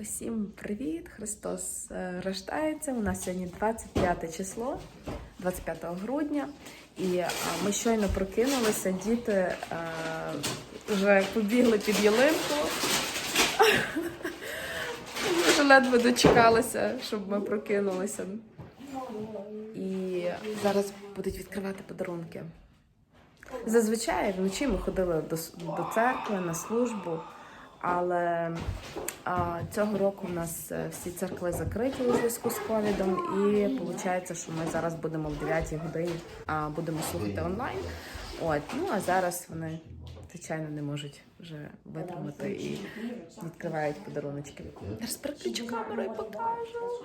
Усім привіт! Христос е, рождається. У нас сьогодні 25 число, 25 грудня. І е, ми щойно прокинулися. Діти е, вже побігли під ялинку. Ми вже ледве дочекалися, щоб ми прокинулися. І зараз будуть відкривати подарунки. Зазвичай вночі ми ходили до, до церкви на службу, але а, цього року в нас е, всі церкви закриті у зв'язку з ковідом, і виходить, що ми зараз будемо в 9 годині а, будемо слухати онлайн. От, ну а зараз вони, звичайно, не можуть вже витримати і відкривають подаруночки. Зараз переключу камеру і покажу.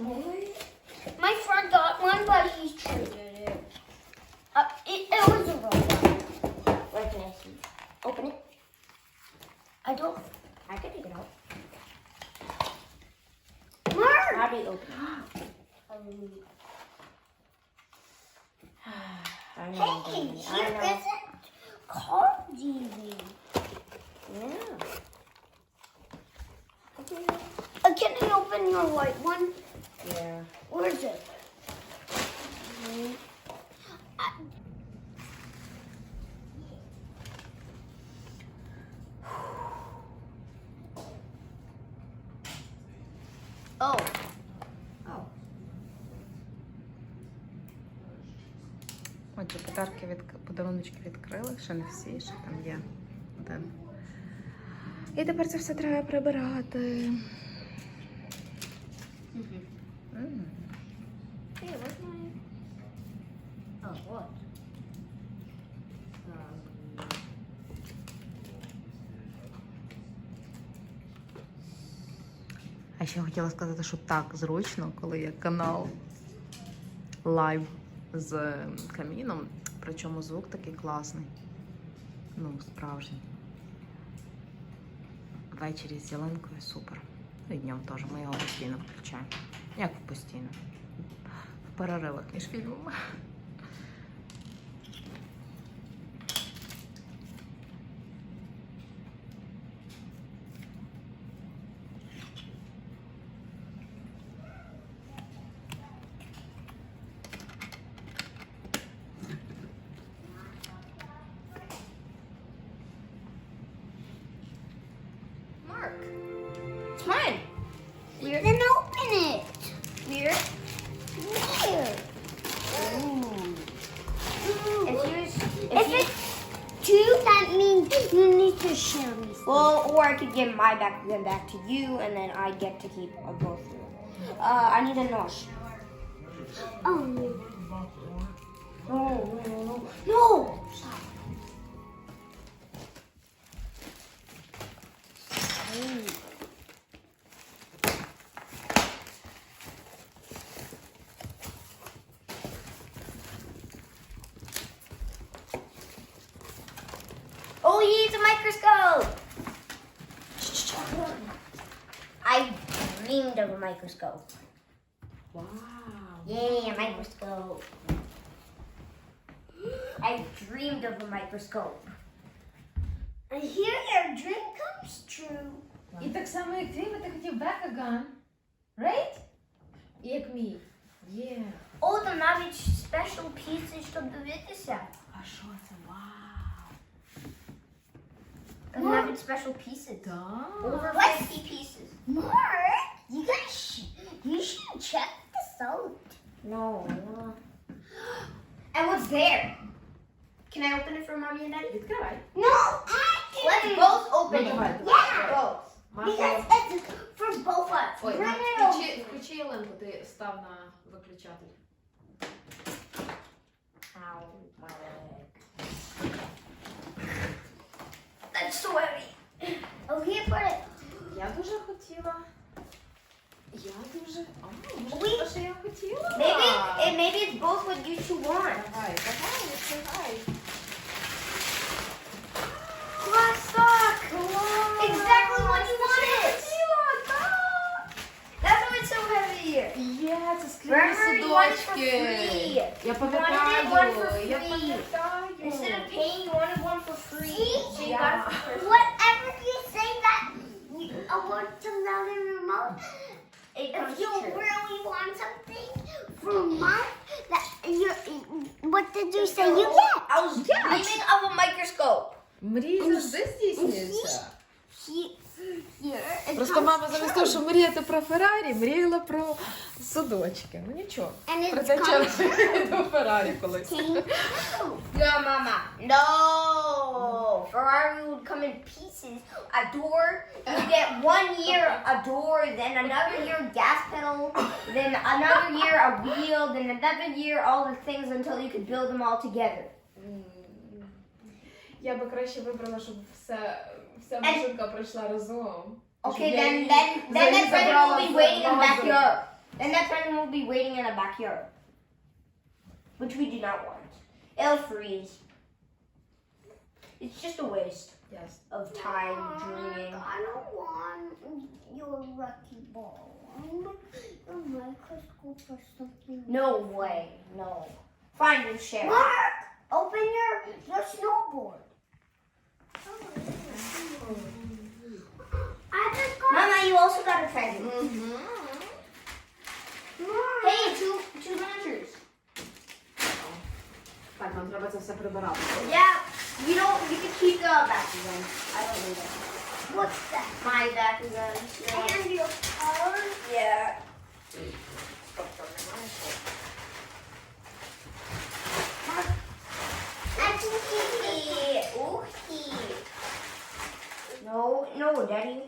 My friend got one, but he traded it. Uh, it, it was Отже, подарки від подаруночки відкрили, ще не всі, ще там є один. І тепер це все треба прибирати. А ще хотіла сказати, що так зручно, коли є канал лайв з каміном, причому звук такий класний. Ну, справжній. Ввечері з ялинкою супер. І днем теж. Ми його постійно включаємо. Як постійно? В переривах між фільмами. Mine. Weird. then open it. Weird. If you, if If you, it's two, that means you need to share me. some. well, or I could give my back then back to you, and then I get to keep uh, both of them. Uh, I need a nose. Oh, no. No, no, no, no. No! microscope. I dreamed of a microscope. Вау! Yay, a microscope. I dreamed of a microscope. And here your dream comes true. І так само, як твій, ти хотів Бекаган. Right? І як мій. Є. Oh, the навіть special pieces, щоб дивитися. А що це? Там навіть special pieces. Так. Over 50 pieces. Mark, you guys, sh- you should check this out. No. And what's there? Can I open it for mommy and daddy? Відкривай. No, I Let's both open No, it. давай, Yeah, both. Маша. Because it's for both of us. Ой, Bring Маш, it over. включи, включи ялинку, ти став на виключатель. Ow, my Leg. That's so heavy. Oh, here, put it. Я дуже хотіла. Я дуже. А, може, те, що я хотіла? Maybe, it, maybe it's both what you two want. Давай, давай, відкривай. Classic. Exactly what you wanted. That's why it's so heavy. Є, це скляні Remember, you wanted for судочки. free. Я You wanted one пам'ятаю, for я free. пам'ятаю. Instead of paying, you wanted one for free. So you Yeah. got it for free. Whatever you say that you, I want to love in remote. If comes you true. really want something for month, that you what did you say you get? I was dreaming of a microscope. Мрії завжди здійснюються. He- Here. Comes мама замість того, щоб мріяти про Феррарі, мріяла про судочки. Ну нічого. And it's до Феррарі колись. No, Mama. No. Ferrari would come in pieces. A door. You get one year a door, then another year gas pedal, then another year a wheel, then another year all the things until you could build them all together. Я би краще вибрала, щоб все, вся машинка пройшла разом. Okay, she then then then that friend will be waiting in the backyard. Then that friend will be waiting in the backyard, which we do not want. It'll freeze. It's just a waste. Yes. Of time dreaming. I don't want your lucky ball. I your microscope or something. No way. No. Find your share. Mark, open your your snowboard. Oh, Mama, you also got a present. Mark. Hey, two two miniatures. Так, нам треба це все прибирати. Yeah, you don't. You can keep the back again. I don't need it. What's that? My back again. And your car. Yeah. I can see it. Ooh, No, no, Daddy.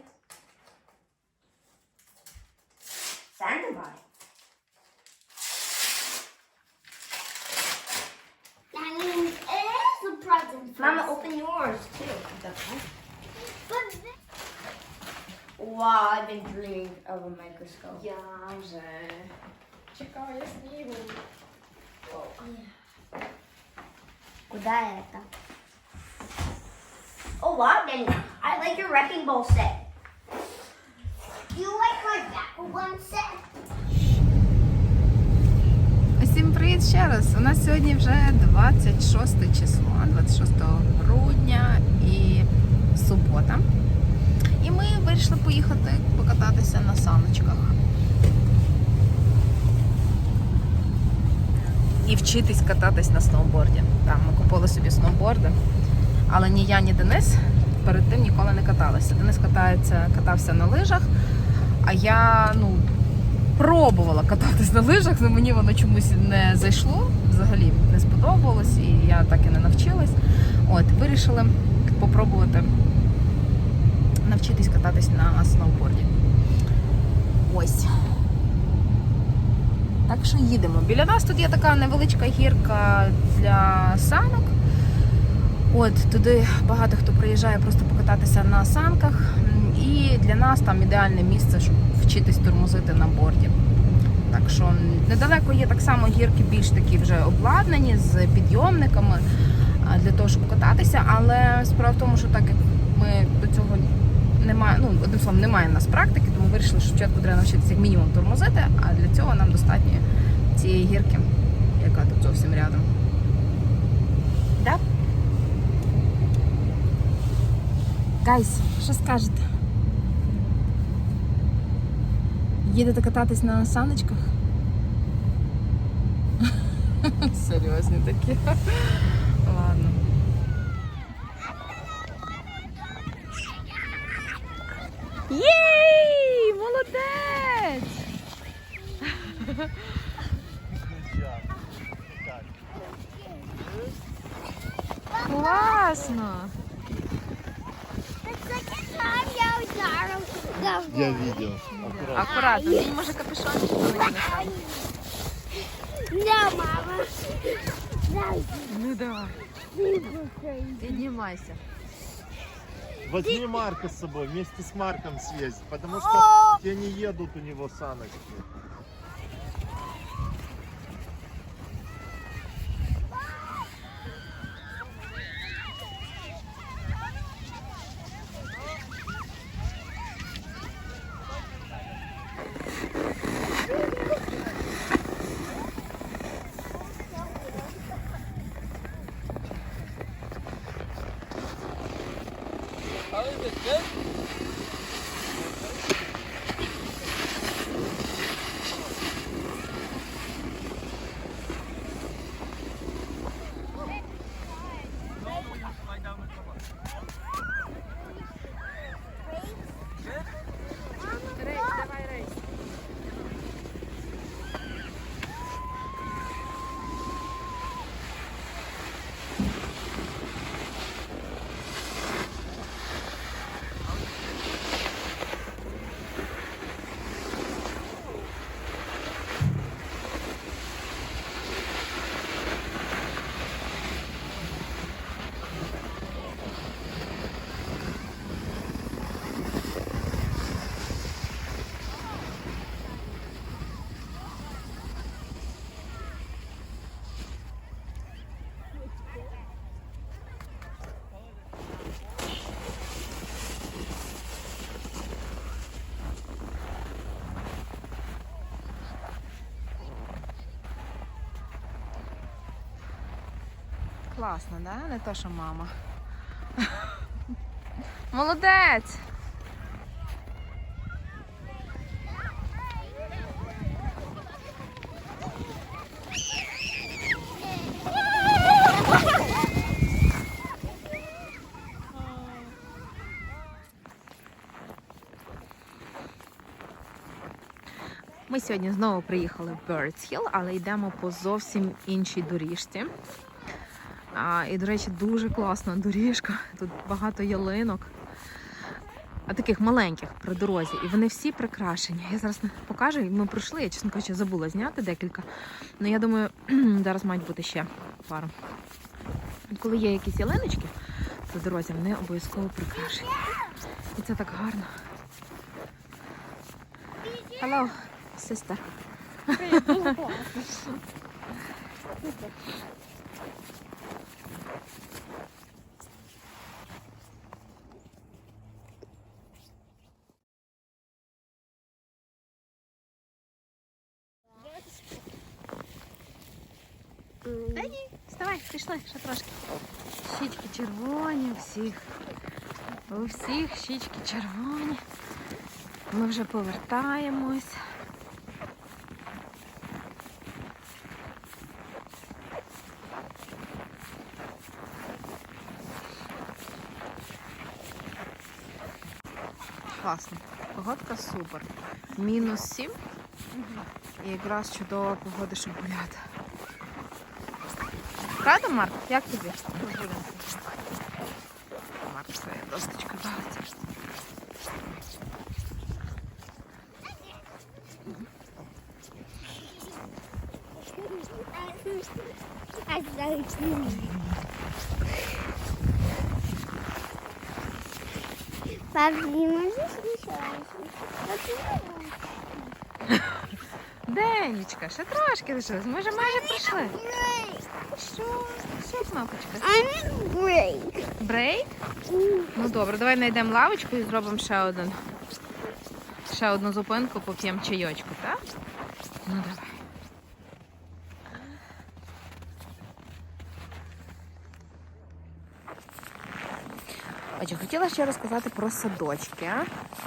Wow, I've been dreaming of a microscope. Я вже чекаю снігу. Куда это? Oh wow, Danny. I like your wrecking ball set. You like my back one set? Всім привіт ще раз. У нас сьогодні вже 26 число, 26 грудня і субота. Вирішили поїхати покататися на саночках. І вчитись кататись на сноуборді. Там ми купили собі сноуборди. Але ні я, ні Денис перед тим ніколи не каталися. Денис катається, катався на лижах, а я ну, пробувала кататись на лижах, але мені воно чомусь не зайшло, взагалі не сподобалось, і я так і не навчилась. От, вирішили попробувати навчитись кататись на сноуборді. Ось. Так що їдемо. Біля нас тут є така невеличка гірка для санок. От туди багато хто приїжджає просто покататися на санках. І для нас там ідеальне місце, щоб вчитись тормозити на борді. Так що недалеко є так само гірки більш такі вже обладнані з підйомниками для того, щоб кататися. Але справа в тому, що так як ми до цього немає, ну одним словом, немає в нас практики, тому вирішили, що спочатку треба навчитися як мінімум тормозити, а для цього нам достатньо цієї гірки, яка тут зовсім рядом. Да? Гайс, що скажете? Їдете кататись на саночках? Серйозні такі. Ладно. Єй! Молодець! Класно! The second time you Zara the Я видел. Аккуратно. Акуратно, він може капюшон що не No, Mama. No, Ну давай, super crazy. піднімайся. Возьми Марка с собой, вместе с Марком съездить, потому что О! те не едут у него саночки. Класно, да? Не то, що мама. Молодець! Ми сьогодні знову приїхали в Hill, але йдемо по зовсім іншій доріжці. А, і, до речі, дуже класна доріжка. Тут багато ялинок. А таких маленьких при дорозі. І вони всі прикрашені. Я зараз покажу, ми пройшли. Я, чесно кажучи, забула зняти декілька. Ну я думаю, зараз мають бути ще пару. От Коли є якісь ялиночки по дорозі, вони обов'язково прикрашені. І це так гарно. Hello, sister. Та ні, вставай, пішли, ще трошки. Щічки червоні у всіх. У всіх щічки червоні. Ми вже повертаємось. Класно. Погодка супер. Мінус 7. І якраз чудова погода, щоб гуляти. Правда, Марк? Як тобі? Марк своя досточка раз? Денечка, ще трошки лишилось. Ми вже майже прийшли. Кнопочка? I'm break. Брейк? Ну добре, давай знайдемо лавочку і зробимо ще один. Ще одну зупинку, поп'ємо чайочку, так? Ну давай. Отже, хотіла ще розказати про садочки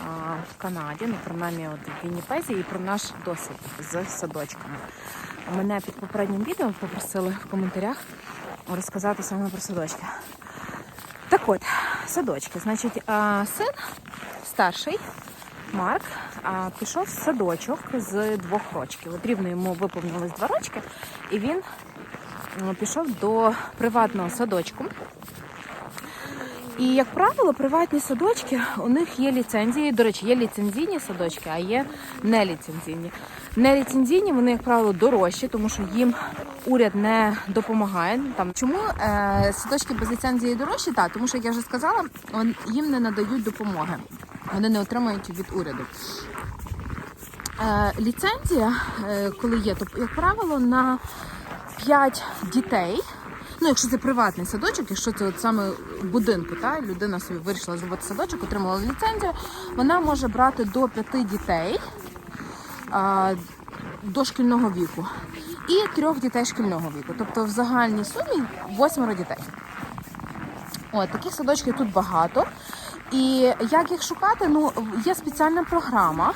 а, в Канаді, ну принаймні от в Вінніпезі, і про наш досвід з садочками. Мене під попереднім відео попросили в коментарях розказати саме про садочки. Так от, садочки. Значить, син старший, Марк, пішов в садочок з двох рочків. От рівно йому виповнилось два рочки, і він пішов до приватного садочку. І, як правило, приватні садочки, у них є ліцензії. До речі, є ліцензійні садочки, а є неліцензійні. Неліцензійні вони, як правило, дорожчі, тому що їм уряд не допомагає. Там чому е, садочки без ліцензії дорожчі? Так, тому що, як я вже сказала, їм не надають допомоги. Вони не отримують від уряду. Е, ліцензія, е, коли є, то, як правило, на 5 дітей. Ну, якщо це приватний садочок, якщо це от саме будинку, та людина собі вирішила зробити садочок, отримала ліцензію, вона може брати до 5 дітей а, дошкільного віку і трьох дітей шкільного віку. Тобто в загальній сумі восьмеро дітей. От таких садочків тут багато. І як їх шукати? Ну, є спеціальна програма,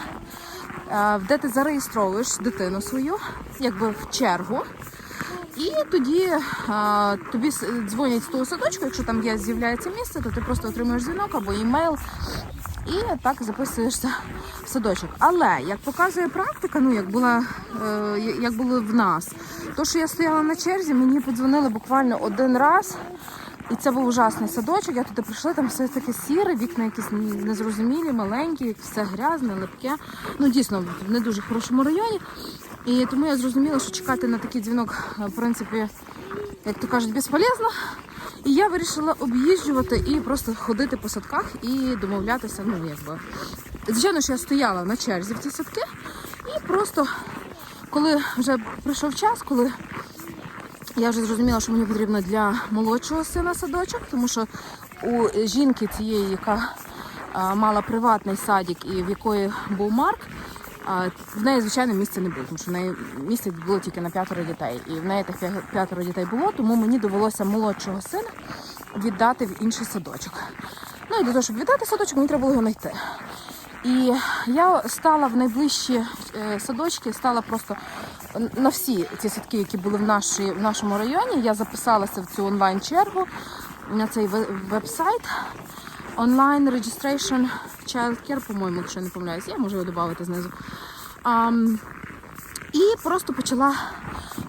е, де ти зареєстровуєш дитину свою, якби в чергу. І тоді а, тобі дзвонять з того садочку, якщо там є з'являється місце, то ти просто отримуєш дзвінок або імейл і так записуєшся в садочок. Але як показує практика, ну як була е, як було в нас, то що я стояла на черзі, мені подзвонили буквально один раз. І це був ужасний садочок. Я туди прийшла, там все таке сіре, вікна якісь незрозумілі, маленькі, все грязне, липке. Ну дійсно в не дуже хорошому районі. І тому я зрозуміла, що чекати на такий дзвінок, е, в принципі, як то кажуть, безполезно. І я вирішила об'їжджувати і просто ходити по садках і домовлятися. Ну, якби. Звичайно, що я стояла на черзі в ці садки, і просто коли вже прийшов час, коли я вже зрозуміла, що мені потрібно для молодшого сина садочок, тому що у жінки цієї, яка мала приватний садик і в якої був Марк, в неї, звичайно, місця не було, тому що в неї місце було тільки на п'ятеро дітей. І в неї тих п'ятеро дітей було, тому мені довелося молодшого сина віддати в інший садочок. Ну і для того, щоб віддати садочок, мені треба було його знайти. І я стала в найближчі е, садочки, стала просто на всі ці садки, які були в, нашій, в нашому районі. Я записалася в цю онлайн-чергу на цей веб-сайт. Online registration childcare, по-моєму, якщо не помиляюсь, я можу його додати знизу. Ам, і просто почала.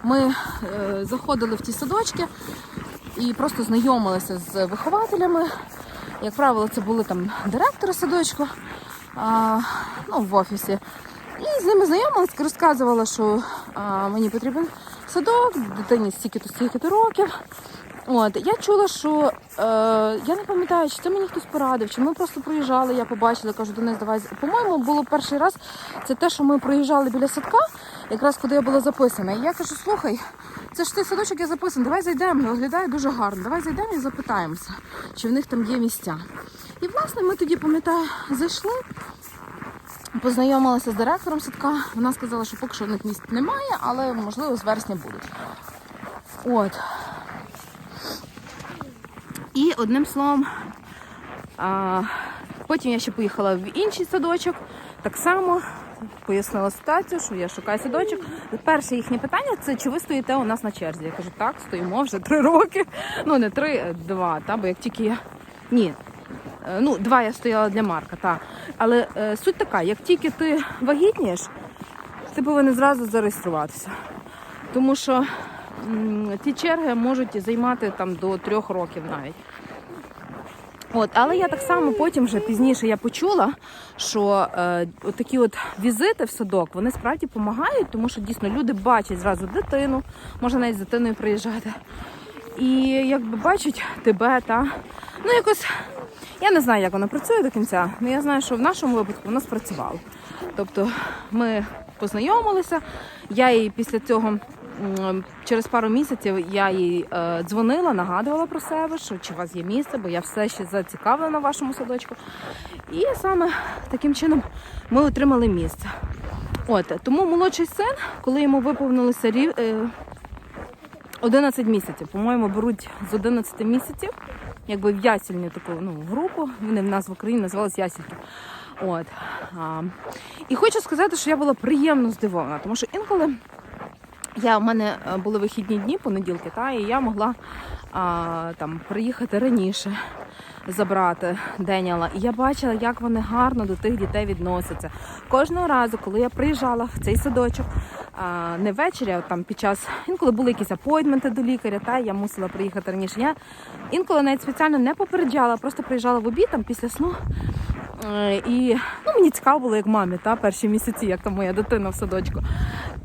Ми е, заходили в ті садочки і просто знайомилися з вихователями. Як правило, це були там директори садочку а, ну, в офісі. І з ними знайомилась, розказувала, що а, мені потрібен садок, дитині стільки-то стільки-то років. От, я чула, що е, я не пам'ятаю, чи це мені хтось порадив, чи ми просто проїжджали, я побачила, кажу, Денис, давай. По-моєму, було перший раз це те, що ми проїжджали біля садка, якраз куди я була записана. І я кажу, слухай, це ж той садочок я записаний, давай зайдемо, виглядає дуже гарно. Давай зайдемо і запитаємося, чи в них там є місця. І власне ми тоді, пам'ятаю, зайшли. Познайомилася з директором садка. Вона сказала, що поки що в них місць немає, але можливо з вересня будуть. От. І одним словом, а, потім я ще поїхала в інший садочок. Так само пояснила ситуацію, що я шукаю садочок. Перше їхнє питання це чи ви стоїте у нас на черзі. Я кажу, так, стоїмо вже три роки. Ну не три, два. Та, бо як тільки я. Ні. Е, Ну, два я стояла для Марка, так. Але е, суть така, як тільки ти вагітнієш, ти повинен зразу зареєструватися. Тому що м, ті черги можуть займати там до трьох років навіть. От, але я так само потім вже пізніше я почула, що е, от такі от візити в садок вони справді допомагають, тому що дійсно люди бачать зразу дитину, можна навіть з дитиною приїжджати. І якби бачать тебе, та ну якось я не знаю, як воно працює до кінця, але я знаю, що в нашому випадку воно спрацювало. Тобто ми познайомилися, я їй після цього через пару місяців я їй е, дзвонила, нагадувала про себе, що чи у вас є місце, бо я все ще зацікавлена в вашому садочку. І саме таким чином ми отримали місце. От тому молодший син, коли йому виповнилося рів, е, 11 місяців, по-моєму, беруть з 11 місяців, якби в ясільню таку ну, групу. Вони в нас в Україні називалися ясільки. От. А, і хочу сказати, що я була приємно здивована, тому що інколи я, у мене е, були вихідні дні, понеділки, та, і я могла а, там, приїхати раніше, забрати Деніала. І я бачила, як вони гарно до тих дітей відносяться. Кожного разу, коли я приїжджала в цей садочок, не ввечері, а там під час інколи були якісь апойнтменти до лікаря, та я мусила приїхати раніше. Я інколи навіть спеціально не попереджала, просто приїжджала в обід там після сну. Е, І ну, мені цікаво було, як мамі, та перші місяці, як там моя дитина в садочку.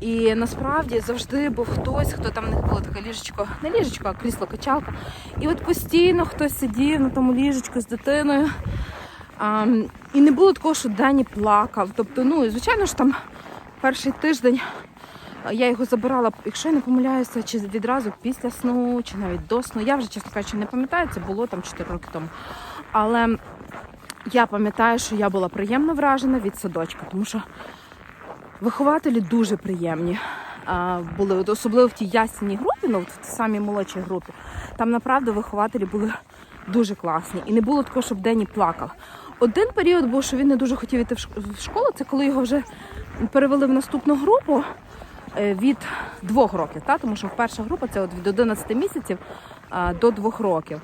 І насправді завжди був хтось, хто там них було таке ліжечко, не ліжечко, а крісло качалка. І от постійно хтось сидів на тому ліжечку з дитиною. А, і не було такого, що Дені плакав. Тобто, ну, і, звичайно ж там перший тиждень я його забирала, якщо я не помиляюся, чи відразу після сну, чи навіть до сну. Я вже, чесно кажучи, не пам'ятаю, це було там 4 роки тому. Але я пам'ятаю, що я була приємно вражена від садочка, тому що вихователі дуже приємні. А, були от особливо в тій ясній групі, ну от в самій молодшій групі. Там направду вихователі були дуже класні. І не було такого, щоб Дені плакав. Один період був, що він не дуже хотів іти в школу. Це коли його вже перевели в наступну групу е, від двох років, та? тому що перша група це от від 11 місяців до двох років.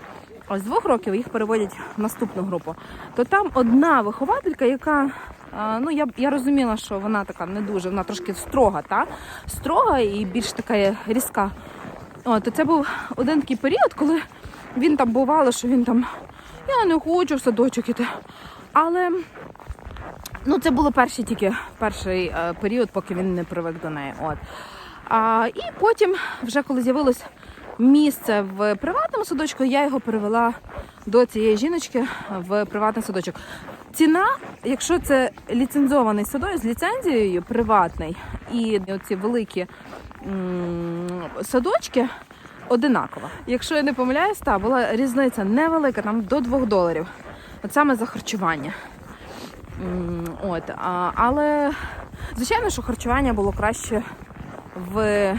А з двох років їх переводять в наступну групу. То там одна вихователька, яка ну я, я розуміла, що вона така не дуже, вона трошки строга, та? строга і більш така різка. О, це був один такий період, коли він там бувало, що він там я не хочу в садочок іти. Але ну, це було перший тільки перший е, період, поки він не привик до неї. От. А, і потім, вже коли з'явилось місце в приватному садочку, я його перевела до цієї жіночки в приватний садочок. Ціна, якщо це ліцензований садочок з ліцензією, приватний, і оці великі садочки, одинакова. Якщо я не помиляюсь, та була різниця невелика, там до 2 доларів. От саме за харчування. От, а, але звичайно, що харчування було краще в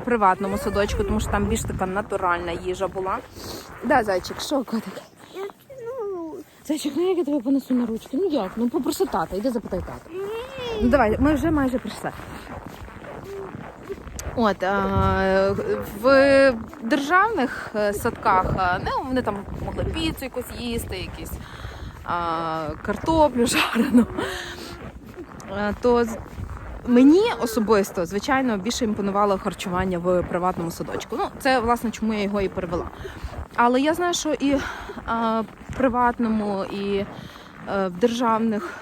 приватному садочку, тому що там більш така натуральна їжа була. Да, зайчик, що котик? Зайчик, ну як я тебе понесу на ручки? Ну як? Ну попроси тата, йди запитай тата. Ну давай, ми вже майже прийшли. От а, в державних е, садках не, вони там могли піцу якусь їсти, якісь а, картоплю жарену. А, то мені особисто, звичайно, більше імпонувало харчування в приватному садочку. Ну, це власне чому я його і перевела. Але я знаю, що і в приватному, і е, в державних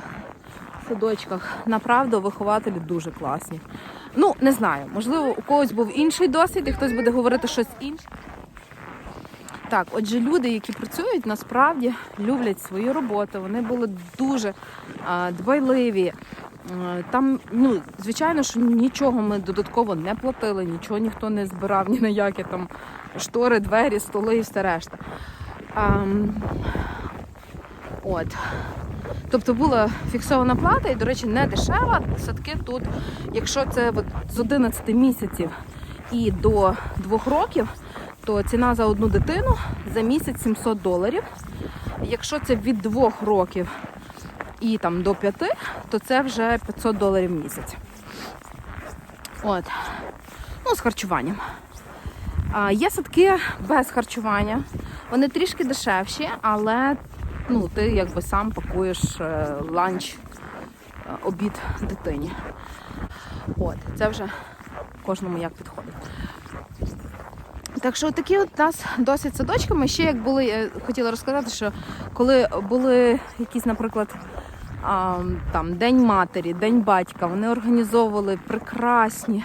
садочках направду вихователі дуже класні. Ну, не знаю, можливо, у когось був інший досвід, і хтось буде говорити щось інше. Так, отже, люди, які працюють, насправді люблять свою роботу. Вони були дуже а, дбайливі. Е, Там, ну, звичайно, що нічого ми додатково не платили, нічого ніхто не збирав, ні на які там штори, двері, столи і все решта. Ам, от. Тобто була фіксована плата, і, до речі, не дешева. Садки тут, якщо це от з 11 місяців і до 2 років, то ціна за одну дитину за місяць 700 доларів. Якщо це від 2 років і там до 5, то це вже 500 доларів в місяць. От. Ну, з харчуванням. А, є садки без харчування. Вони трішки дешевші, але ну, ти якби сам пакуєш е, ланч, е, обід дитині. От, це вже кожному як підходить. Так що такі от у нас досить садочками. Ще як були, я хотіла розказати, що коли були якісь, наприклад, там День матері, День батька, вони організовували прекрасні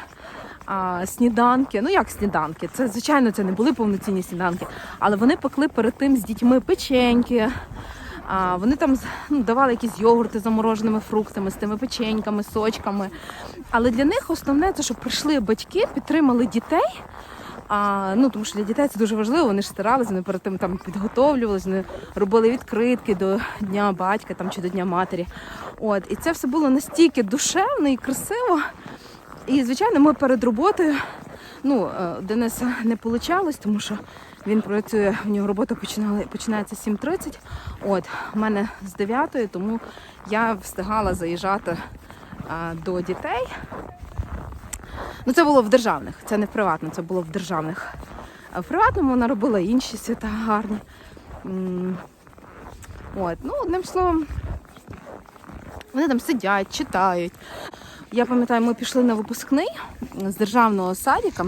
а, сніданки. Ну як сніданки? Це звичайно це не були повноцінні сніданки, але вони пекли перед тим з дітьми печеньки. А, вони там ну, давали якісь йогурти замороженими фруктами, з тими печеньками, сочками. Але для них основне це, щоб прийшли батьки, підтримали дітей. А, ну, тому що для дітей це дуже важливо, вони ж старалися, вони перед тим там підготовлювалися, вони робили відкритки до Дня батька там, чи до Дня матері. От, і це все було настільки душевно і красиво. І, звичайно, ми перед роботою, ну, е, Дениса не вийшло, тому що він працює, в нього робота починала, починається з 7.30. От, в мене з 9, тому я встигала заїжджати а, до дітей. Ну, це було в державних, це не в приватно, це було в державних. А в приватному вона робила інші свята гарні. От, ну, одним словом, вони там сидять, читають. Я пам'ятаю, ми пішли на випускний з державного садика.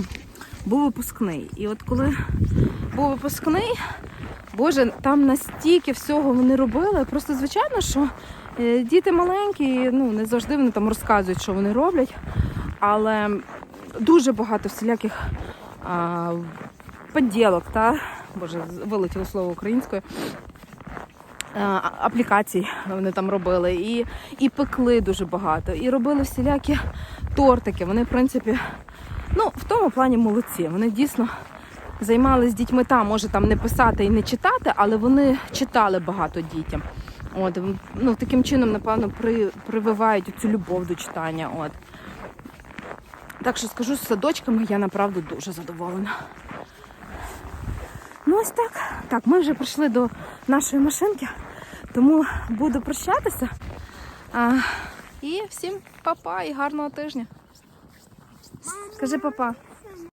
Був випускний. І от коли був випускний, Боже, там настільки всього вони робили. Просто звичайно, що е, діти маленькі, ну не завжди вони там розказують, що вони роблять. Але дуже багато всіляких а, поділок, та Боже, вилетіло слово українською. Аплікацій вони там робили, і, і пекли дуже багато, і робили всілякі тортики. Вони, в принципі, ну, в тому плані молодці. Вони дійсно займалися дітьми там, може там не писати і не читати, але вони читали багато дітям. От, ну, таким чином, напевно, при, прививають цю любов до читання. От. Так що скажу, з садочками я направду дуже задоволена. Ну ось так. Так, ми вже прийшли до нашої машинки, тому буду прощатися. А, і всім па-па і гарного тижня. Скажи па-па.